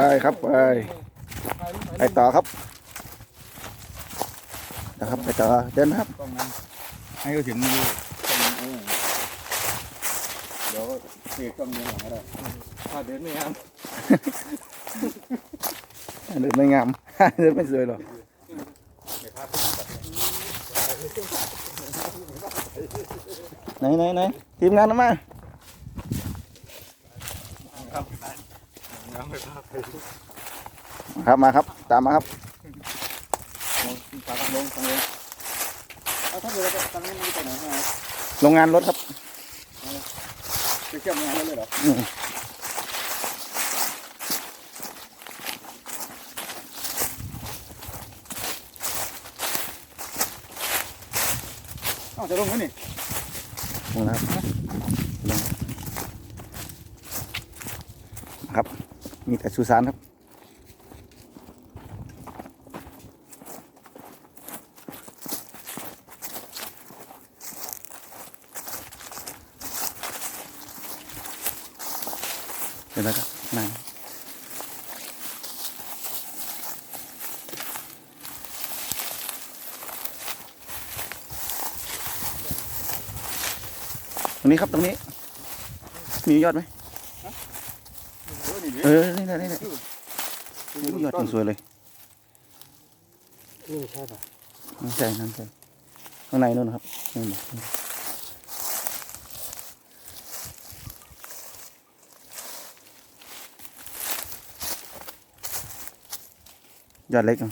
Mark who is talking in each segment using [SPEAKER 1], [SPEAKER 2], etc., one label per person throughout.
[SPEAKER 1] ไปครับไปไปต่อครับนะครับไปต่อเดินนะครับ
[SPEAKER 2] กล้องนั้นให้เขาถึงดูกล้องนั้นเออเดี๋ยวเสียกล้องนี้หลังก็ได้ถ้าเดินไม่งาม
[SPEAKER 1] เดินไม่งามเดินไม่สวยหรอกไหนไหนไหนทีมงานมา
[SPEAKER 2] งามไปภาพไป
[SPEAKER 1] ครับมาครับ ตามมาครับ
[SPEAKER 2] พาทางลงทางลงเอาถ้าเกิดเราจะทางนี้มันจะไปไหนฮะ
[SPEAKER 1] โรงงานรถครับ
[SPEAKER 2] จะเชื่อมงานได้เลยเหรอ
[SPEAKER 1] อืม
[SPEAKER 2] อ้าวจะลงไหมนี่
[SPEAKER 1] ลงนะครับลงครับ มีแต่สุสานครับเดี๋ยวนะครับนั่งตรงนี้ครับตรงนี้ มียอดไหม
[SPEAKER 2] เออนี่ดิ
[SPEAKER 1] เออ นี่แหละนี่แหละโอ้ยยอดยังสวยเลย
[SPEAKER 2] นี่ใช่ป่ะ
[SPEAKER 1] นั่นใช่นั่นใช่ข้างในนู่นครับนี่นยอดเล็กอะ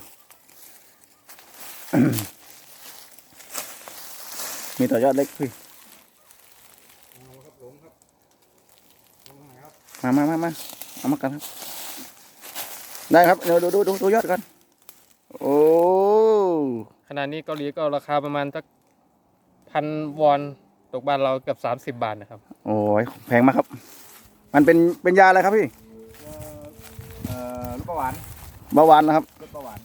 [SPEAKER 1] มีต่อยอดเล็กพี่
[SPEAKER 2] ครับลงครับลงไหนครับ
[SPEAKER 1] มามามามา เอามากันครับ ได้ครับเดี๋ยวดูดูดูดูยอดกัน โอ้
[SPEAKER 3] ขณะนี้เกาหลีก็ราคาประมาณสักพันวอนตกบ้านเราเกือบสามสิบบาทนะครับ
[SPEAKER 1] โอ้ยแพงมากครับ มันเป็นเป็นยาอะไรครับพี่
[SPEAKER 2] เอ่อลูกประหวาน
[SPEAKER 1] เบาหวานนะครับ
[SPEAKER 2] ลูกประหวาน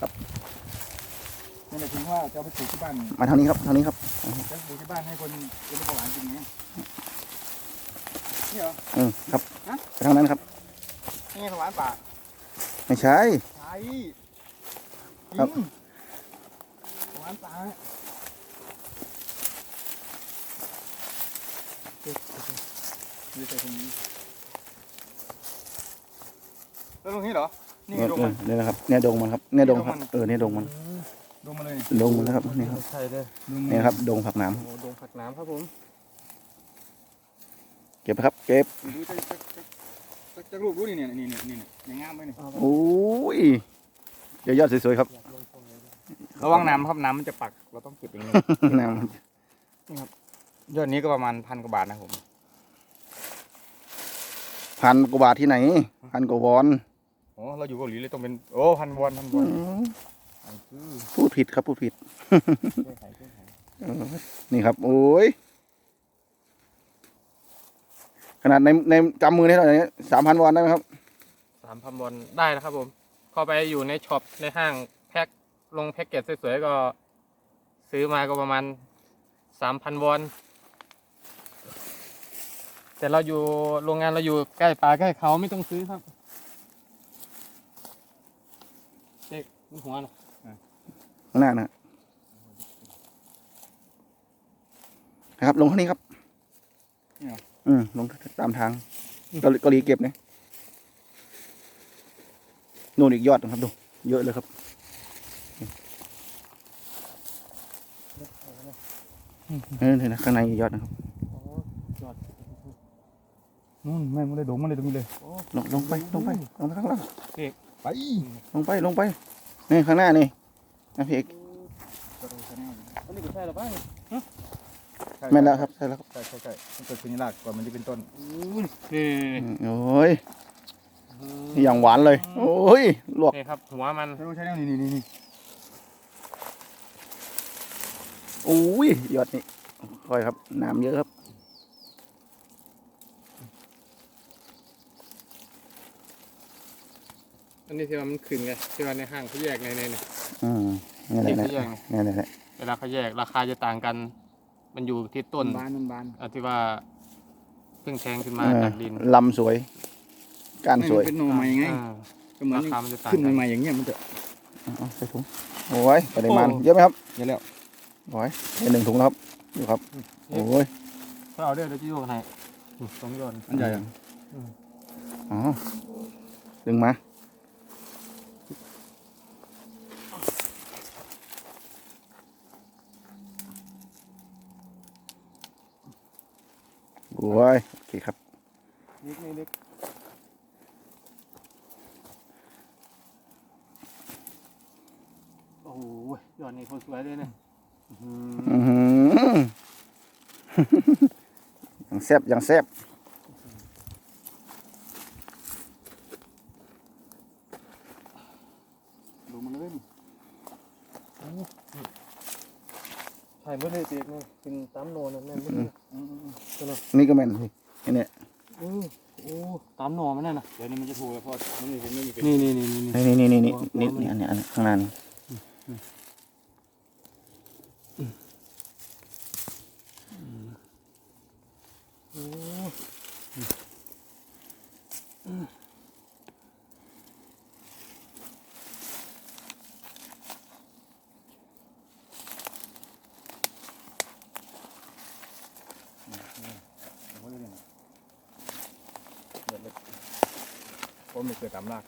[SPEAKER 1] ครับ
[SPEAKER 2] นี่หมายถึงว่าจะเอาไปปลูกที่บ้าน
[SPEAKER 1] มาทางนี้ครับทางนี้ครับ
[SPEAKER 2] จะปลูกที่บ้านให้คนเป็นลูกประหวานกินอย่างเงี้ยนี่เหรอ
[SPEAKER 1] อืมครับ
[SPEAKER 2] ฮะ
[SPEAKER 1] ไปทางนั้นครับ
[SPEAKER 2] นี่ประหวานป่า
[SPEAKER 1] ไม่ใช่
[SPEAKER 2] ใช่จ
[SPEAKER 1] ครับ
[SPEAKER 2] ริงประหวานป่านี่ใส่ตรงนี้แล้วตรงนี้เหรอ นี่
[SPEAKER 1] เนี่ย
[SPEAKER 2] ดงมัน
[SPEAKER 1] เนี่ยนะครับเนี่ยดงมันครับเนี่ยดงครับ
[SPEAKER 2] ดงมัน
[SPEAKER 1] เออเนี่ยดงมัน
[SPEAKER 2] ดงมาเลย
[SPEAKER 1] ดงมันนะครับนี่ครับ
[SPEAKER 3] ใช่เลย
[SPEAKER 2] ดงมั
[SPEAKER 1] เนี่ยครับดงผักหนาม
[SPEAKER 3] โอ้ดงผักน้ำครับผม
[SPEAKER 1] เก็บครับเก็บ
[SPEAKER 2] ดูจะจะจะ จะจะรูปรู้นี่เนี่ยนี่เนี่ยนี่เนี่ยอย่างงามไหมเนี่ย
[SPEAKER 1] โอ้ยเดี๋ยวยอดสวยๆครับ
[SPEAKER 2] ระวังน้ำครับน้ำมันจะปัก เราต้องเก็บอย่างนี้
[SPEAKER 1] น้
[SPEAKER 2] ยอดนี้ก็ประมาณพันกว่าบาทนะผมำ
[SPEAKER 1] พันกว่าบาทที่ไหน พันกว่าวอน
[SPEAKER 2] โอ้เราอยู่เกาหลีเลยต้องเป็น โอ้พันวอนพันวอน
[SPEAKER 1] อืม
[SPEAKER 2] อันคือ
[SPEAKER 1] พูดผิดครับพูดผิด
[SPEAKER 2] แก้ไขแก้ไข
[SPEAKER 1] เออนี่ครับ โอ้ย ขนาดในในกำมือนี่เท่าไหร่สามพันวอนได้ไหมครับ
[SPEAKER 3] สามพันวอนได้นะครับผมเข้าไปอยู่ในช็อปในห้างแพ็คลงแพ็กเกจสวยๆก็ ซื้อมาก็ประมาณสามพันวอน แต่เราอยู่โรงงานเราอยู่ใกล้ป่าใกล้เขาไม่ต้องซื้อครับเด็กมีหัวนะ
[SPEAKER 1] ข้างหน้านะนะครับ ลงข้างนี้ครับ อืมลงตามทางเกาหลีเกาหลีเก็บเนี่ยนู่นอีกยอดหนึ่งครับดู เยอะเลยครับเออเนี่ยนะข้างในอีกยอดนะครับ
[SPEAKER 2] นู่นแม่งไม่ได้ดงมันเลยตรงนี้เลย
[SPEAKER 1] ลงลงไปลงไปลงไปข้างล่าง
[SPEAKER 2] ไป
[SPEAKER 1] ลงไปลงไปนี่ข้างหน้านี่นะพี่เอก
[SPEAKER 3] อันนี้ก็ใช่หรือเปล่า
[SPEAKER 1] แม่นแล้วครับใช่แล้วครับ
[SPEAKER 2] ใช่ใช่ใช่ต้องเกิดเป็นรากก่อนมันจะเป็นต้น
[SPEAKER 3] นี่
[SPEAKER 1] อืมโอ้ยอย่างหวานเลย โอ้ยลวก
[SPEAKER 3] นี่ครับ หัวมัน
[SPEAKER 2] ใช่ใช่นี่นี่นี่นี่
[SPEAKER 1] โอ้ยยอดนี่ค่อยครับน้ำเยอะครับ
[SPEAKER 3] อันนี้ที่ว่ามันขึ้นไงที่ว่าในห้างเขาแยกในในใน
[SPEAKER 1] อืมนี่แหละ
[SPEAKER 3] ที่
[SPEAKER 1] นี่
[SPEAKER 3] เขาแยกไง
[SPEAKER 1] แหละนี่แหละ
[SPEAKER 3] เวลาเขาแยกราคาจะต่างกัน มันอยู่ที่ต้น
[SPEAKER 2] บานมันบาน
[SPEAKER 3] อะที่ว่าเพิ่งแทงขึ้นมา
[SPEAKER 1] เออ
[SPEAKER 3] จากดิน
[SPEAKER 1] ลำสวย การสวย
[SPEAKER 2] ไม่มันเป็นหน่อใหม่ไง
[SPEAKER 3] อ่า
[SPEAKER 2] ก็เหมือน
[SPEAKER 3] ราคามันจะต่าง
[SPEAKER 2] ขึ้น
[SPEAKER 3] กัน
[SPEAKER 2] ใหม่ๆอย่างเงี้ยมันจะ
[SPEAKER 1] เอาใส่ถุงโอ้ยปริมาณเยอะไหมครับ
[SPEAKER 2] เยอะแล้ว
[SPEAKER 1] โอ้ยได้หนึ่งถุงแล้วครับดูครับโอ้ย
[SPEAKER 3] ก็เอาเด้อเดี๋ยวจะโยกให้สองยอด
[SPEAKER 2] อันใหญ่อะ
[SPEAKER 1] อ๋อดึงมา โอ้ยโอเคครับ
[SPEAKER 3] นิดนิดนิดโอ้โหยอดนี่คนสวยเลยเนี่ยอื้อหือ
[SPEAKER 1] อือหือยังแซบยังแซบ
[SPEAKER 2] ดูมันเลย
[SPEAKER 3] ใช่เมื่อไรเปียกเนี่กินตามโนนนั่นแม่นเมื่อไร
[SPEAKER 1] นี่ก็แม่นนี่ไอ้เนี่ย
[SPEAKER 3] โอ้โอ้ตามโนมันนั่นน่ะ
[SPEAKER 2] เดี๋ยวนี้มันจะถูกแล้วพ่อมันไม่เห็นไม่มีเป็น
[SPEAKER 3] นี่นี่นี่นี่นี่
[SPEAKER 1] นี่นี่นี่นี่นี่นี่อันนี้อันนี้ข้างหน้านี่
[SPEAKER 3] โอ้ ผมไม่เคยตามลาก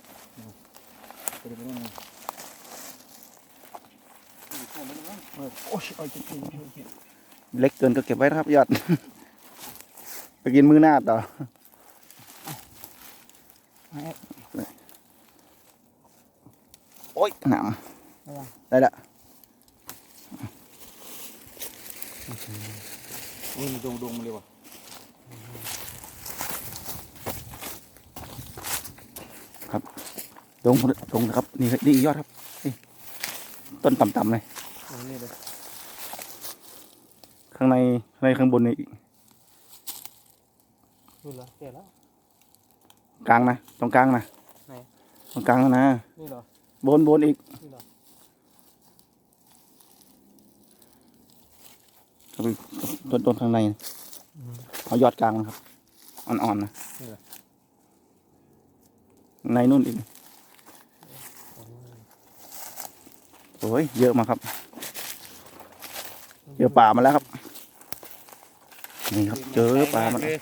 [SPEAKER 2] ไปดูไปดู
[SPEAKER 3] โอ้ยเอาจริง
[SPEAKER 1] เล็กเกินก็เก็บไว้นะครับยอด ไปกินมื้อหน้าต่อโอ้ยหนามได้ละ
[SPEAKER 2] นี่ดงดงมาเลยว่ะ
[SPEAKER 1] ลงลงนะครับ นี่นี่อีกยอดครับนี่ต้นต่ำๆเลย
[SPEAKER 3] ๆนี่เลย
[SPEAKER 1] ข้างในข้างในข้างบนนี่อีก
[SPEAKER 3] นี่เหรอแก่แล้ว
[SPEAKER 1] กลางนะตรงกลางนะ
[SPEAKER 3] ไหน
[SPEAKER 1] ตรงกลางนะ
[SPEAKER 3] นี่เหรอบ
[SPEAKER 1] นบนอีก
[SPEAKER 3] นี่เหรอ
[SPEAKER 1] ต้นต้นข้างในเอายอดกลางนะครับ อ่อนๆนะในนู่นอีก โอ้ยเยอะมากครับ เจอป่ามาแล้วครับ นี่ครับ เจอปลามัน
[SPEAKER 3] เลย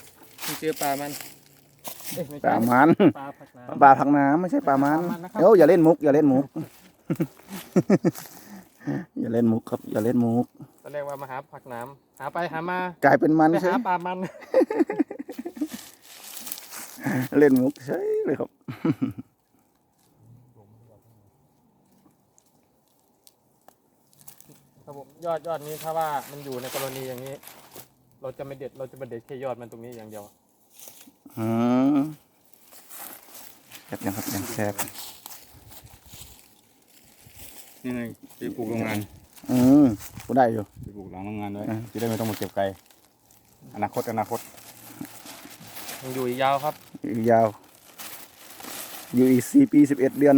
[SPEAKER 3] เจอปลามันเอ้ยไม่
[SPEAKER 1] ปลา
[SPEAKER 3] ใช่
[SPEAKER 1] มัน
[SPEAKER 3] ปลาผักน้ำ
[SPEAKER 1] ปลาผักน้ำไม่ใช่ปลามัน
[SPEAKER 3] ปลามันนะครับ
[SPEAKER 1] เอ้าอย่าเล่นมุก อย่าเล่นมุก อย่าเล่นมุกครับ อย่าเล่นมุก
[SPEAKER 3] ตอนแรกว่ามาหาผักน้ำหาไปหามาก
[SPEAKER 1] ลายเป็นมัน
[SPEAKER 3] ไป
[SPEAKER 1] ใช่
[SPEAKER 3] หาปลามัน
[SPEAKER 1] เล่นมุกใช่เลยครับ
[SPEAKER 3] ครับผม ยอดยอดนี้ถ้าว่ามันอยู่ในกรณีอย่างนี้ เราจะไม่เด็ดเราจะไม่เด็ดแค่ยอดมันตรงนี้อย่างเดียว
[SPEAKER 1] อืมแซ่บยังครับยังแซ่บ
[SPEAKER 2] นี่ไงไปปลูกโรงงาน
[SPEAKER 1] อืมกูได้อยู่
[SPEAKER 2] ไปปลูกหลังโรงงานไว้
[SPEAKER 1] อะ
[SPEAKER 2] จะได้ไม่ต้องมาเก็บไกล อนาคตอนาคต
[SPEAKER 3] ยังอยู่อีกยาวครับ
[SPEAKER 1] อีกยาว อยู่อีกสี่ปีสิบเอ็ดเดือน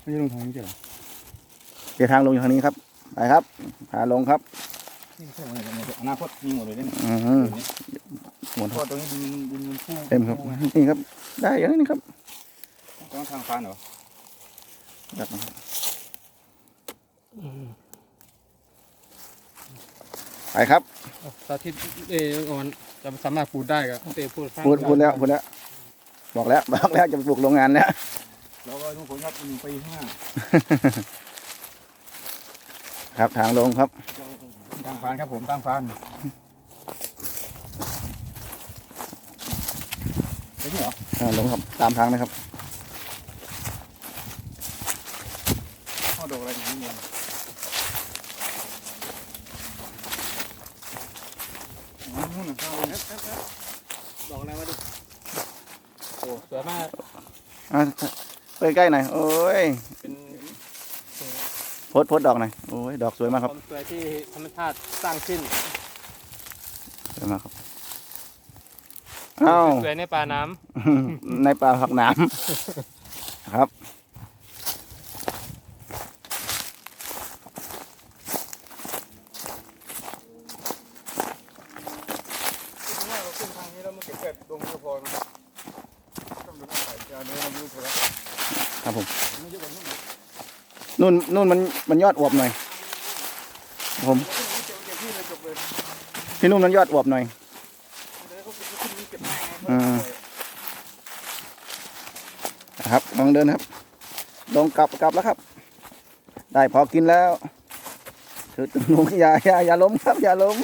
[SPEAKER 2] ไม่ใช่ลงทางนี้ใช่เหรอ
[SPEAKER 1] เดี๋ยวทางลงอยู่ทางนี้ครับ ไปครับพาลงครับ
[SPEAKER 2] นี่ใช่ไหมอนาคตมีหมดเลยเนี่ย
[SPEAKER 1] อืมหมด
[SPEAKER 2] เพราะว่าตรงนี้ดินดินมันพุ่ง
[SPEAKER 1] เต็มครับ นี่ครับ ได้อย่างนี้ครับ
[SPEAKER 2] ต้องทางฟานเหรอ
[SPEAKER 1] ดักนะครับไปครับ
[SPEAKER 3] สาธิตเอออ่อนจะสามารถพูดได้กับเต้พูดข้าง
[SPEAKER 1] พูดพูดแล้วพูดแล้ว บอกแล้วบอกแล้วจะไปปลูกโรงงานแล้ว
[SPEAKER 2] แล้วก็ทุกคนครับหนึ่งปีข้างหน้า
[SPEAKER 1] ครับทางลงครับ
[SPEAKER 2] ทางฟานครับผมทางฟานไปที่เหรอ
[SPEAKER 1] อ่าลงครับตามทางนะครับ
[SPEAKER 2] ข้อดอกอะไรอย่างนี้อ๋อนู่นน่ะข้าวเนี่ย
[SPEAKER 3] ดอกอะไรมาดูโอ้สวยมาก
[SPEAKER 1] อ่าไปใกล้หน่อยโอ้ย
[SPEAKER 3] เป็น
[SPEAKER 1] โพ ดโพดดอกหน่อยโอ้ยดอกสวยมาก
[SPEAKER 3] ค
[SPEAKER 1] ครับ
[SPEAKER 3] วามสวยที่ธรรมชาติสร้างขึ้น
[SPEAKER 1] สวยมากครับอ้าว
[SPEAKER 3] สวยในป่าน้ำ
[SPEAKER 1] ในป่าผักหนามครับ
[SPEAKER 3] เราขึ้นทางนี้แล้วมันจะเกิดดงสะพอน
[SPEAKER 2] การเดินเราดูเถอะ
[SPEAKER 1] ครับผม
[SPEAKER 2] มั นุ่นนุ่
[SPEAKER 1] นนู่นมันมันยอดอวบหน่อยผม
[SPEAKER 2] ที่
[SPEAKER 1] นู่นมันยอดอวบหน่อย
[SPEAKER 2] เดี๋ยวเขาเก็บขึ้นนี่ายไง
[SPEAKER 1] อืมนะครับลองเดินครับลงกลับกลับแล้วครับ ได้พอกินแล้วถือลงอย่าอย่าอย่าล้มครับอย่าล้ม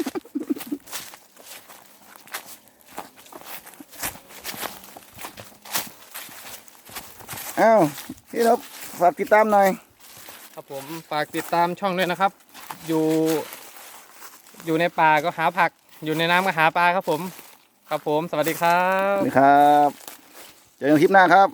[SPEAKER 1] อ้าวพี่นบฝากติดตามหน่อย
[SPEAKER 3] ครับผมฝากติดตามช่องด้วยนะครับ อยู่อยู่ในป่าก็หาผัก อยู่ในน้ำก็หาปลาครับผม ครับผม สวัสดีครั
[SPEAKER 1] ส
[SPEAKER 3] บ
[SPEAKER 1] วัสดีครับ เจอกันคลิปหน้าครับ